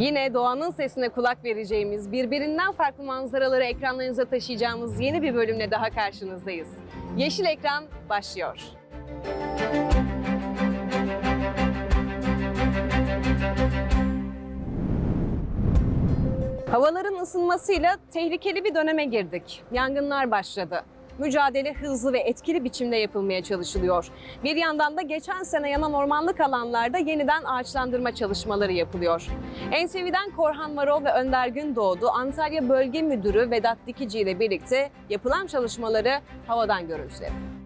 Yine doğanın sesine kulak vereceğimiz, birbirinden farklı manzaraları ekranlarınıza taşıyacağımız yeni bir bölümle daha karşınızdayız. Yeşil Ekran başlıyor. Havaların ısınmasıyla tehlikeli bir döneme girdik. Yangınlar başladı. Mücadele hızlı ve etkili biçimde yapılmaya çalışılıyor. Bir yandan da geçen sene yanan ormanlık alanlarda yeniden ağaçlandırma çalışmaları yapılıyor. NTV'den Korhan Varol ve Önder Gündoğdu, Antalya Bölge Müdürü Vedat Dikici ile birlikte yapılan çalışmaları havadan görüntüledi.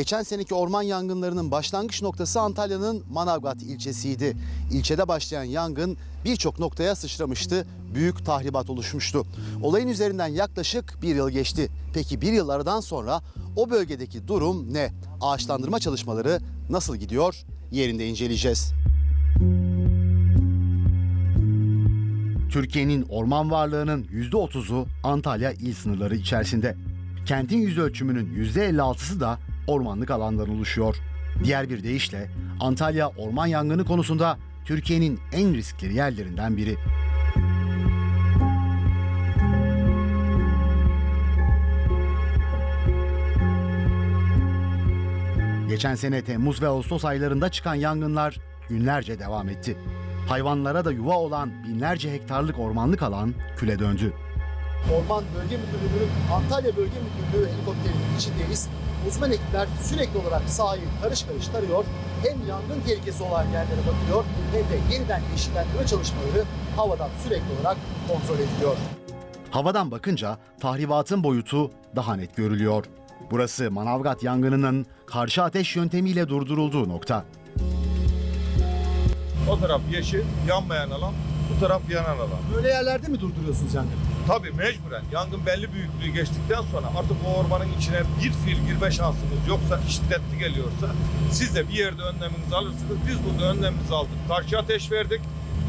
Geçen seneki orman yangınlarının başlangıç noktası Antalya'nın Manavgat ilçesiydi. İlçede başlayan yangın birçok noktaya sıçramıştı, büyük tahribat oluşmuştu. Olayın üzerinden yaklaşık bir yıl geçti. Peki bir yıl aradan sonra o bölgedeki durum ne? Ağaçlandırma çalışmaları nasıl gidiyor? Yerinde inceleyeceğiz. Türkiye'nin orman varlığının %30'u Antalya il sınırları içerisinde. Kentin yüz ölçümünün %56'sı da ormanlık alandan oluşuyor. Diğer bir deyişle Antalya orman yangını konusunda Türkiye'nin en riskli yerlerinden biri. Geçen sene Temmuz ve Ağustos aylarında çıkan yangınlar günlerce devam etti. Hayvanlara da yuva olan binlerce hektarlık ormanlık alan küle döndü. Orman Bölge Müdürlüğü'nün Antalya Bölge Müdürlüğü helikopterinin içindeyiz. Uzman ekipler sürekli olarak sahayı karış karış tarıyor. Hem yangın tehlikesi olan yerlere bakıyor hem de yeniden yeşillendirme çalışmaları havadan sürekli olarak kontrol ediliyor. Havadan bakınca tahribatın boyutu daha net görülüyor. Burası Manavgat yangınının karşı ateş yöntemiyle durdurulduğu nokta. O taraf yeşil, yanmayan alan, bu taraf yanan alan. Böyle yerlerde mi durduruyorsunuz yangını? Tabii mecburen yangın belli büyüklüğü geçtikten sonra artık o ormanın içine bir fil girme şansınız yoksa şiddetli geliyorsa siz de bir yerde önleminizi alırsınız. Biz burada önlemimizi aldık. Karşı ateş verdik.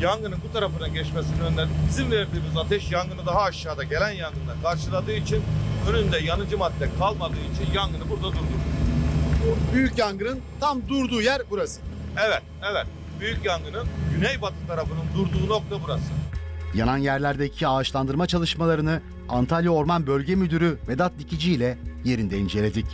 Yangının bu tarafına geçmesini önledik. Bizim verdiğimiz ateş yangını daha aşağıda gelen yangından karşıladığı için önünde yanıcı madde kalmadığı için yangını burada durdurduk. Büyük yangının tam durduğu yer burası. Evet, evet. Büyük yangının güneybatı tarafının durduğu nokta burası. Yanan yerlerdeki ağaçlandırma çalışmalarını Antalya Orman Bölge Müdürü Vedat Dikici ile yerinde inceledik.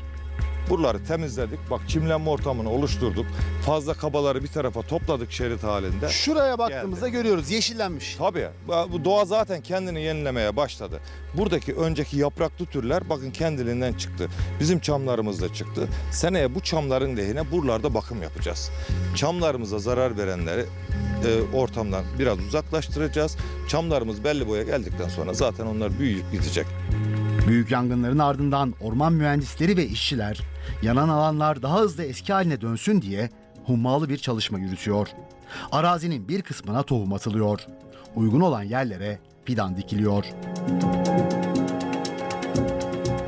Buraları temizledik. Bak çimlenme ortamını oluşturduk. Fazla kabaları bir tarafa topladık şerit halinde. Şuraya baktığımızda görüyoruz yeşillenmiş. Tabii bu doğa zaten kendini yenilemeye başladı. Buradaki önceki yapraklı türler bakın kendiliğinden çıktı. Bizim çamlarımız da çıktı. Seneye bu çamların lehine buralarda bakım yapacağız. Çamlarımıza zarar verenleri e, ortamdan biraz uzaklaştıracağız. Çamlarımız belli boya geldikten sonra zaten onlar büyüyüp bitecek. Büyük yangınların ardından orman mühendisleri ve işçiler yanan alanlar daha hızlı eski haline dönsün diye hummalı bir çalışma yürütüyor. Arazinin bir kısmına tohum atılıyor. Uygun olan yerlere fidan dikiliyor.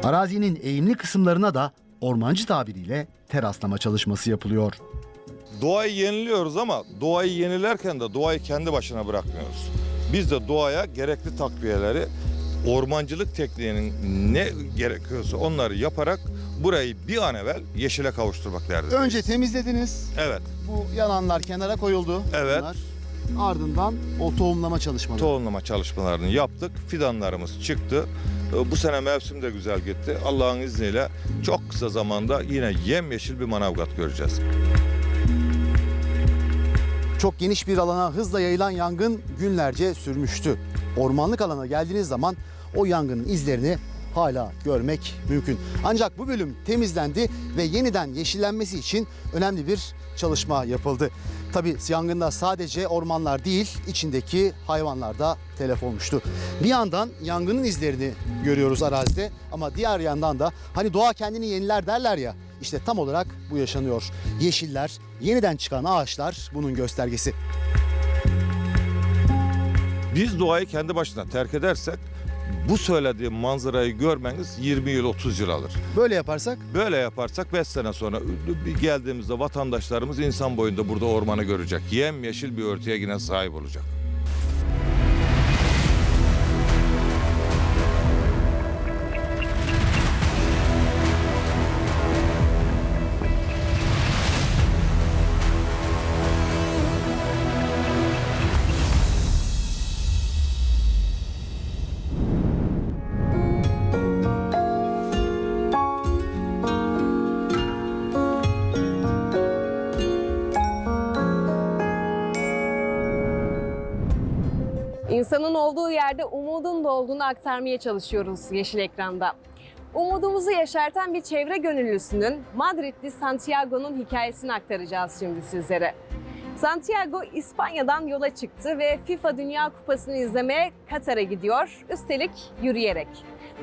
Arazinin eğimli kısımlarına da ormancı tabiriyle teraslama çalışması yapılıyor. Doğayı yeniliyoruz ama doğayı yenilerken de doğayı kendi başına bırakmıyoruz. Biz de doğaya gerekli takviyeleri ormancılık tekniğinin ne gerekiyorsa onları yaparak burayı bir an evvel yeşile kavuşturmak derdi. Önce temizlediniz. Evet, Bu yananlar kenara koyuldu. Evet. Bunlar. Ardından o tohumlama çalışmaları. tohumlama çalışmalarını yaptık. Fidanlarımız çıktı. Ee, Bu sene mevsim de güzel gitti. Allah'ın izniyle çok kısa zamanda yine yemyeşil bir manavgat göreceğiz. Çok geniş bir alana hızla yayılan yangın günlerce sürmüştü. Ormanlık alana geldiğiniz zaman o yangının izlerini hala görmek mümkün. Ancak bu bölüm temizlendi ve yeniden yeşillenmesi için önemli bir çalışma yapıldı. Tabii yangında sadece ormanlar değil, içindeki hayvanlar da telef olmuştu. Bir yandan yangının izlerini görüyoruz arazide ama diğer yandan da hani doğa kendini yeniler derler ya işte tam olarak bu yaşanıyor. Yeşiller, yeniden çıkan ağaçlar bunun göstergesi. Biz doğayı kendi başına terk edersek Bu söylediğim manzarayı görmeniz 20 yıl 30 yıl alır. Böyle yaparsak Böyle yaparsak 5 sene sonra bir geldiğimizde vatandaşlarımız insan boyunda burada ormanı görecek. Yem yeşil bir örtüye yine sahip olacak. İnsanın olduğu yerde umudun da olduğunu aktarmaya çalışıyoruz yeşil ekranda. Umudumuzu yaşartan bir çevre gönüllüsünün Madridli Santiago'nun hikayesini aktaracağız şimdi sizlere. Santiago İspanya'dan yola çıktı ve FIFA Dünya Kupası'nı izlemeye Katar'a gidiyor. Üstelik yürüyerek.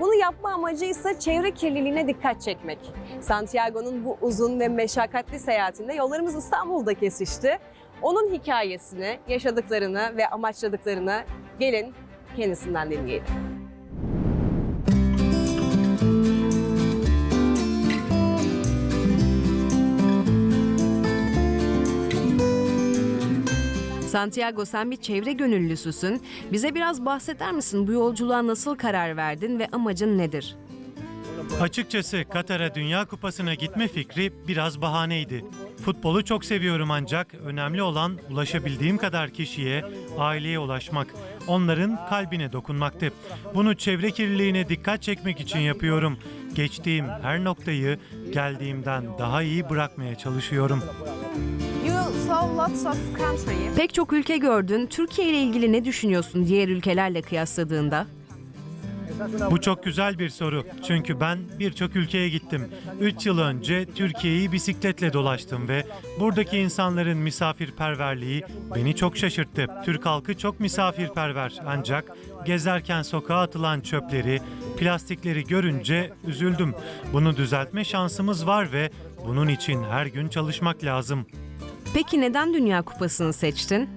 Bunu yapma amacı ise çevre kirliliğine dikkat çekmek. Santiago'nun bu uzun ve meşakkatli seyahatinde yollarımız İstanbul'da kesişti. Onun hikayesini, yaşadıklarını ve amaçladıklarını gelin kendisinden dinleyelim. Santiago sen bir çevre gönüllüsüsün. Bize biraz bahseder misin? Bu yolculuğa nasıl karar verdin ve amacın nedir? Açıkçası Katar'a Dünya Kupası'na gitme fikri biraz bahaneydi. Futbolu çok seviyorum ancak önemli olan ulaşabildiğim kadar kişiye, aileye ulaşmak, onların kalbine dokunmaktı. Bunu çevre kirliliğine dikkat çekmek için yapıyorum. Geçtiğim her noktayı geldiğimden daha iyi bırakmaya çalışıyorum. Pek çok ülke gördün. Türkiye ile ilgili ne düşünüyorsun diğer ülkelerle kıyasladığında? Bu çok güzel bir soru. Çünkü ben birçok ülkeye gittim. 3 yıl önce Türkiye'yi bisikletle dolaştım ve buradaki insanların misafirperverliği beni çok şaşırttı. Türk halkı çok misafirperver ancak gezerken sokağa atılan çöpleri, plastikleri görünce üzüldüm. Bunu düzeltme şansımız var ve bunun için her gün çalışmak lazım. Peki neden Dünya Kupası'nı seçtin?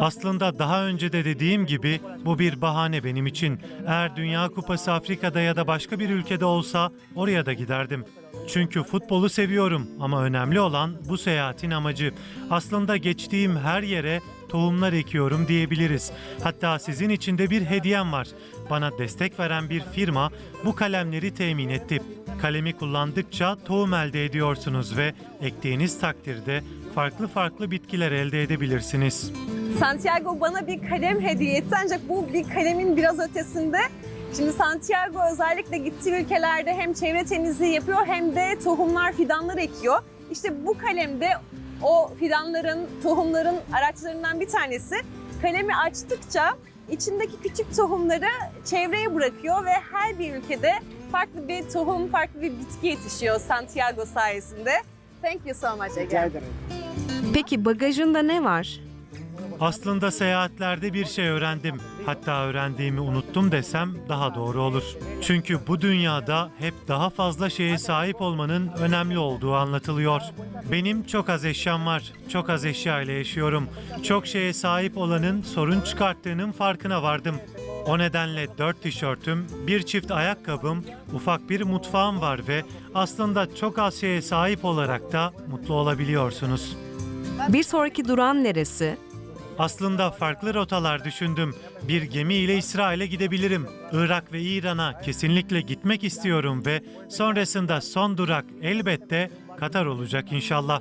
Aslında daha önce de dediğim gibi bu bir bahane benim için. Eğer Dünya Kupası Afrika'da ya da başka bir ülkede olsa oraya da giderdim. Çünkü futbolu seviyorum ama önemli olan bu seyahatin amacı. Aslında geçtiğim her yere tohumlar ekiyorum diyebiliriz. Hatta sizin için de bir hediyem var. Bana destek veren bir firma bu kalemleri temin etti. Kalemi kullandıkça tohum elde ediyorsunuz ve ektiğiniz takdirde farklı farklı bitkiler elde edebilirsiniz. Santiago bana bir kalem hediye etti ancak bu bir kalemin biraz ötesinde. Şimdi Santiago özellikle gittiği ülkelerde hem çevre temizliği yapıyor hem de tohumlar, fidanlar ekiyor. İşte bu kalemde o fidanların, tohumların araçlarından bir tanesi. Kalemi açtıkça içindeki küçük tohumları çevreye bırakıyor ve her bir ülkede farklı bir tohum, farklı bir bitki yetişiyor Santiago sayesinde. Thank you so much again. Peki bagajında ne var? Aslında seyahatlerde bir şey öğrendim. Hatta öğrendiğimi unuttum desem daha doğru olur. Çünkü bu dünyada hep daha fazla şeye sahip olmanın önemli olduğu anlatılıyor. Benim çok az eşyam var. Çok az eşya ile yaşıyorum. Çok şeye sahip olanın sorun çıkarttığının farkına vardım. O nedenle dört tişörtüm, bir çift ayakkabım, ufak bir mutfağım var ve aslında çok az şeye sahip olarak da mutlu olabiliyorsunuz. Bir sonraki durağın neresi? Aslında farklı rotalar düşündüm. Bir gemi ile İsrail'e gidebilirim. Irak ve İran'a kesinlikle gitmek istiyorum ve sonrasında son durak elbette Katar olacak inşallah.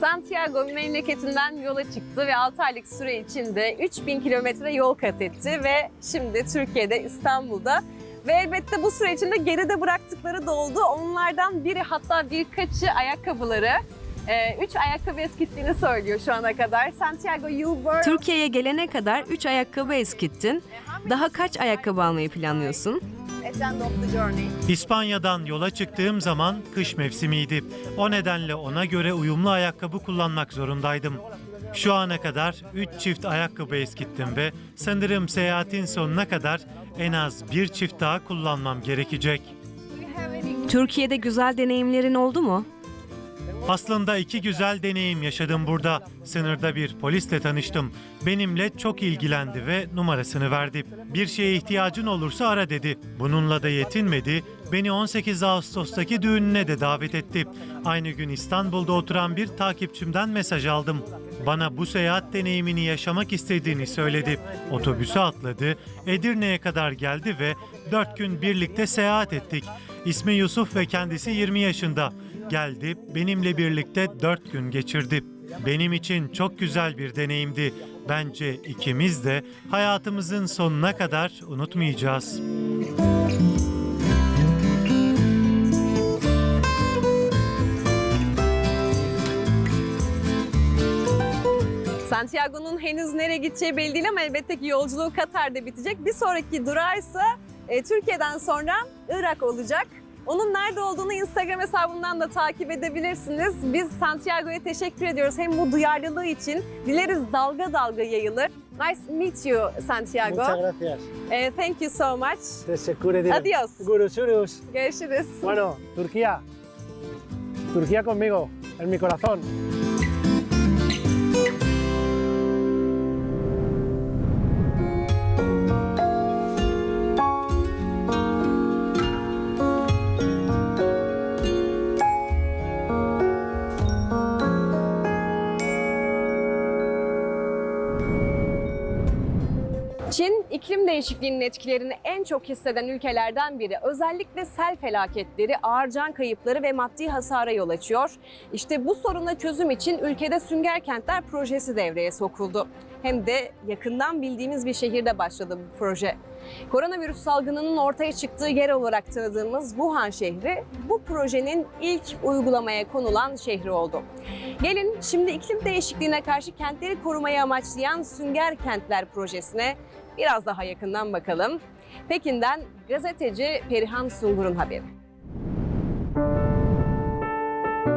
Santiago memleketinden yola çıktı ve 6 aylık süre içinde 3000 kilometre yol kat etti ve şimdi Türkiye'de İstanbul'da ve elbette bu süre içinde geride bıraktıkları da oldu. Onlardan biri hatta birkaçı ayakkabıları. Üç ayakkabı eskittiğini söylüyor şu ana kadar. Santiago, you were... Türkiye'ye gelene kadar 3 ayakkabı eskittin. Daha kaç ayakkabı almayı planlıyorsun? İspanya'dan yola çıktığım zaman kış mevsimiydi. O nedenle ona göre uyumlu ayakkabı kullanmak zorundaydım. Şu ana kadar 3 çift ayakkabı eskittim ve sanırım seyahatin sonuna kadar en az bir çift daha kullanmam gerekecek. Türkiye'de güzel deneyimlerin oldu mu? Aslında iki güzel deneyim yaşadım burada. Sınırda bir polisle tanıştım. Benimle çok ilgilendi ve numarasını verdi. Bir şeye ihtiyacın olursa ara dedi. Bununla da yetinmedi. Beni 18 Ağustos'taki düğününe de davet etti. Aynı gün İstanbul'da oturan bir takipçimden mesaj aldım. Bana bu seyahat deneyimini yaşamak istediğini söyledi. Otobüse atladı, Edirne'ye kadar geldi ve 4 gün birlikte seyahat ettik. İsmi Yusuf ve kendisi 20 yaşında. Geldi, benimle birlikte 4 gün geçirdi. Benim için çok güzel bir deneyimdi. Bence ikimiz de hayatımızın sonuna kadar unutmayacağız. Santiago'nun henüz nereye gideceği belli değil ama elbette ki yolculuğu Katar'da bitecek. Bir sonraki durağı ise e, Türkiye'den sonra Irak olacak. Onun nerede olduğunu Instagram hesabından da takip edebilirsiniz. Biz Santiago'ya teşekkür ediyoruz hem bu duyarlılığı için. Dileriz dalga dalga yayılır. Nice meet you Santiago. Muchas gracias. Eh, thank you so much. Teşekkür ederim. Adios. Görüşürüz. Görüşürüz. Bueno, Turquía. Turquía conmigo, en mi corazón. Değişikliğinin etkilerini en çok hisseden ülkelerden biri. Özellikle sel felaketleri, ağır can kayıpları ve maddi hasara yol açıyor. İşte bu soruna çözüm için ülkede Sünger Kentler projesi devreye sokuldu. Hem de yakından bildiğimiz bir şehirde başladı bu proje. Koronavirüs salgınının ortaya çıktığı yer olarak tanıdığımız Wuhan şehri bu projenin ilk uygulamaya konulan şehri oldu. Gelin şimdi iklim değişikliğine karşı kentleri korumayı amaçlayan Sünger Kentler projesine biraz daha yakından bakalım. Pekin'den gazeteci Perihan Sungur'un haberi.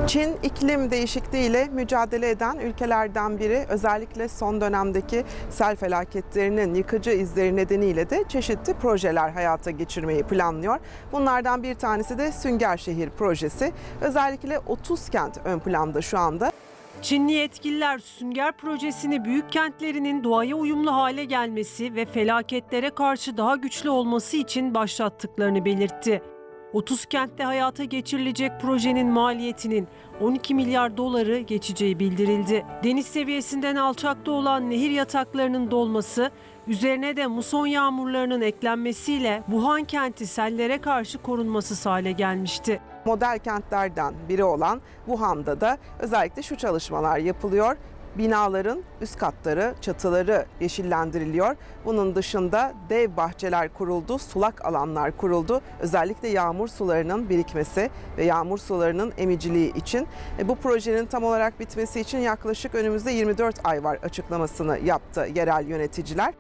Çin iklim değişikliğiyle mücadele eden ülkelerden biri özellikle son dönemdeki sel felaketlerinin yıkıcı izleri nedeniyle de çeşitli projeler hayata geçirmeyi planlıyor. Bunlardan bir tanesi de Sünger Şehir projesi. Özellikle 30 kent ön planda şu anda. Çinli yetkililer Sünger Projesi'ni büyük kentlerinin doğaya uyumlu hale gelmesi ve felaketlere karşı daha güçlü olması için başlattıklarını belirtti. 30 kentte hayata geçirilecek projenin maliyetinin 12 milyar doları geçeceği bildirildi. Deniz seviyesinden alçakta olan nehir yataklarının dolması, üzerine de muson yağmurlarının eklenmesiyle Wuhan kenti sellere karşı korunması hale gelmişti. Model kentlerden biri olan Wuhan'da da özellikle şu çalışmalar yapılıyor. Binaların üst katları, çatıları yeşillendiriliyor. Bunun dışında dev bahçeler kuruldu, sulak alanlar kuruldu. Özellikle yağmur sularının birikmesi ve yağmur sularının emiciliği için. E, bu projenin tam olarak bitmesi için yaklaşık önümüzde 24 ay var açıklamasını yaptı yerel yöneticiler.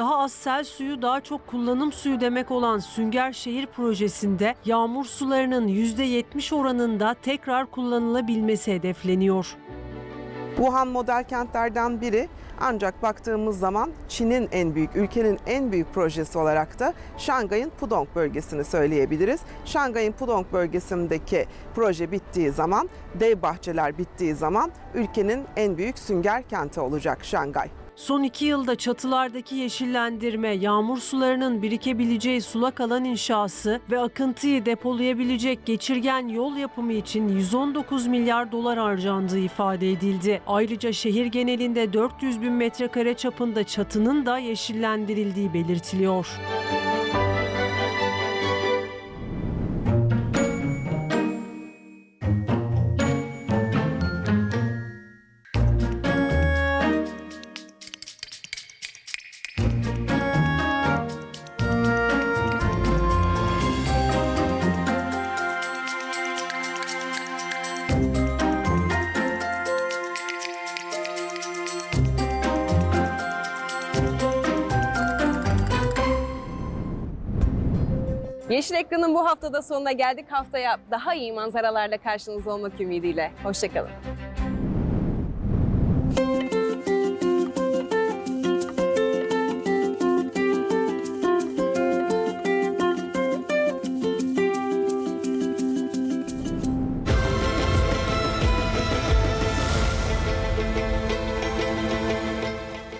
Daha az sel suyu daha çok kullanım suyu demek olan Sünger Şehir projesinde yağmur sularının %70 oranında tekrar kullanılabilmesi hedefleniyor. Wuhan model kentlerden biri ancak baktığımız zaman Çin'in en büyük, ülkenin en büyük projesi olarak da Şangay'ın Pudong bölgesini söyleyebiliriz. Şangay'ın Pudong bölgesindeki proje bittiği zaman, dev bahçeler bittiği zaman ülkenin en büyük sünger kenti olacak Şangay. Son iki yılda çatılardaki yeşillendirme, yağmur sularının birikebileceği sulak alan inşası ve akıntıyı depolayabilecek geçirgen yol yapımı için 119 milyar dolar harcandığı ifade edildi. Ayrıca şehir genelinde 400 bin metrekare çapında çatının da yeşillendirildiği belirtiliyor. Yeşil Ekran'ın bu haftada sonuna geldik. Haftaya daha iyi manzaralarla karşınızda olmak ümidiyle. Hoşçakalın.